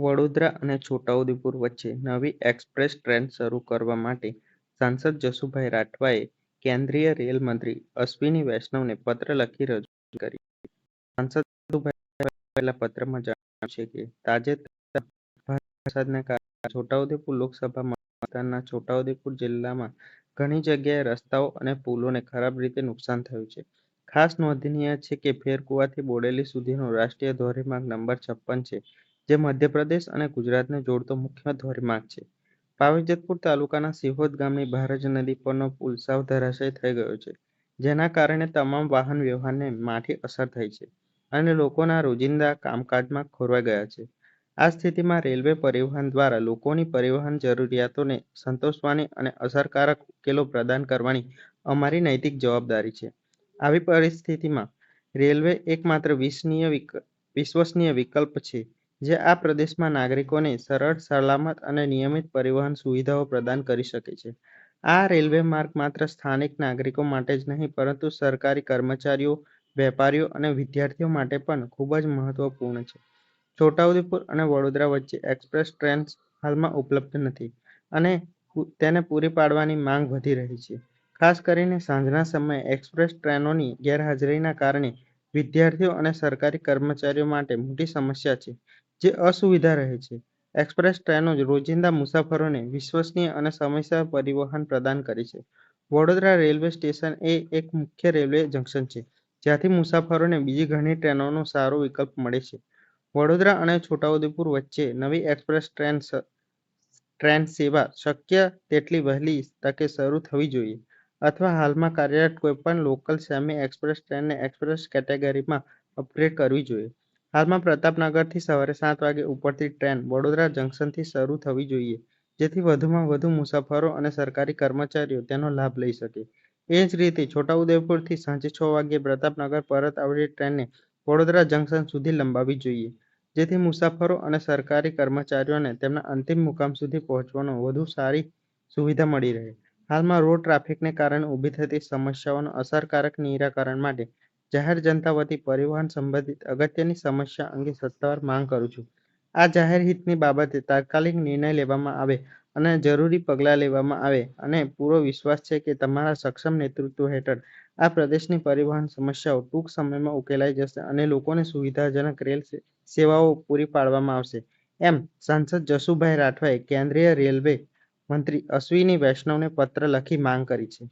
વડોદરા અને છોટાઉદેપુર વચ્ચે નવી એક્સપ્રેસ ટ્રેન શરૂ કરવા માટે સાંસદ જસુભાઈ રાઠવાએ કેન્દ્રીય રેલ મંત્રી અશ્વિની વૈષ્ણવને પત્ર લખી રજૂ કરી. સાંસદ પત્રમાં જણાવ્યું છે કે, તાજેતરમાં ભારે કારણે છોટાઉદેપુર લોકસભા છોટાઉદેપુર જિલ્લામાં ઘણી જગ્યાએ રસ્તાઓ અને પુલોને ખરાબ રીતે નુકસાન થયું છે. ખાસ નોંધનીય છે કે ફેરકુવાથી બોડેલી સુધીનો રાષ્ટ્રીય ધોરીમાર્ગ નંબર છપ્પન છે. જે મધ્યપ્રદેશ અને ગુજરાતને જોડતો મુખ્ય ધોરીમાર્ગ છે. પાવીજતપુર તાલુકાના સિહોદ ગામની ભારજ નદી પરનો પુલ સાવ ધરાશય થઈ ગયો છે, જેના કારણે તમામ વાહન વ્યવહારને માઠી અસર થઈ છે અને લોકોના રોજિંદા કામકાજમાં ખોરવાઈ ગયા છે. આ સ્થિતિમાં રેલવે પરિવહન દ્વારા લોકોની પરિવહન જરૂરિયાતોને સંતોષવાની અને અસરકારક ઉકેલો પ્રદાન કરવાની અમારી નૈતિક જવાબદારી છે. આવી પરિસ્થિતિમાં રેલવે એકમાત્ર વિશ્વસનીય વિકલ્પ છે. જે આ પ્રદેશમાં નાગરિકોને સરળ, સલામત અને નિયમિત પરિવહન સુવિધાઓ પ્રદાન કરી શકે છે. આ રેલવે માર્ગ માત્ર સ્થાનિક નાગરિકો માટે જ નહીં, પરંતુ સરકારી કર્મચારીઓ, વેપારીઓ અને વિદ્યાર્થીઓ માટે પણ ખૂબ જ મહત્વપૂર્ણ છે. છોટાઉદેપુર અને વડોદરા વચ્ચે એક્સપ્રેસ ટ્રેન હાલમાં ઉપલબ્ધ નથી અને તેને પૂરી પાડવાની માંગ વધી રહી છે. ખાસ કરીને સાંજના સમયે એક્સપ્રેસ ટ્રેનોની ગેરહાજરીના કારણે વિદ્યાર્થીઓ અને સરકારી કર્મચારીઓ માટે મોટી સમસ્યા છે, જે અસુવિધા રહે છે. એક્સપ્રેસ ટ્રેનો રોજિંદા મુસાફરોને વિશ્વસનીય અને સમયસર પરિવહન પ્રદાન કરે છે. વડોદરા રેલવે સ્ટેશન એ એક મુખ્ય રેલવે જંકશન છે, જ્યાંથી મુસાફરોને બીજી ઘણી ટ્રેનોનો સારો વિકલ્પ મળે છે. વડોદરા અને છોટાઉદેપુર વચ્ચે નવી એક્સપ્રેસ ટ્રેન ટ્રેન સેવા શક્ય તેટલી વહેલી તકે શરૂ થવી જોઈએ. અથવા હાલમાં કાર્યરત કોઈપણ લોકલ સેમી એક્સપ્રેસ ટ્રેનને એક્સપ્રેસ કેટેગરીમાં અપગ્રેડ કરવી જોઈએ. હાલમાં પ્રતાપનગરથી સવારે સાત વાગે ઉપડતી ટ્રેન વડોદરા જંકશનથી શરૂ થવી જોઈએ, જેથી વધુમાં વધુ મુસાફરો અને સરકારી કર્મચારીઓ તેનો લાભ લઈ શકે. એ જ રીતે છોટાઉદેપુરથી સાંજે છ વાગ્યે પ્રતાપનગર પરત આવતી ટ્રેનને વડોદરા જંકશન સુધી લંબાવવી જોઈએ, જેથી મુસાફરો અને સરકારી કર્મચારીઓને તેમના અંતિમ મુકામ સુધી પહોંચવાનો વધુ સારી સુવિધા મળી રહે. હાલમાં રોડ ટ્રાફિકને કારણે ઊભી થતી સમસ્યાઓનું અસરકારક નિરાકરણ માટે જાહેર જનતા વતી પરિવહન સંબંધિત અગત્યની સમસ્યા અંગે સત્તાવાર માંગ કરું છું. આ જાહેર હિતની બાબતે તાત્કાલિક નિર્ણય લેવામાં આવે અને જરૂરી પગલાં લેવામાં આવે અને પૂરો વિશ્વાસ છે કે તમારા સક્ષમ નેતૃત્વ હેઠળ આ પ્રદેશની પરિવહન સમસ્યાઓ ટૂંક સમયમાં ઉકેલાઈ જશે અને લોકોને સુવિધાજનક રેલ સેવાઓ પૂરી પાડવામાં આવશે. એમ સાંસદ જસુભાઈ રાઠવાએ કેન્દ્રીય રેલવે મંત્રી અશ્વિની વૈષ્ણવને પત્ર લખી માંગ કરી છે.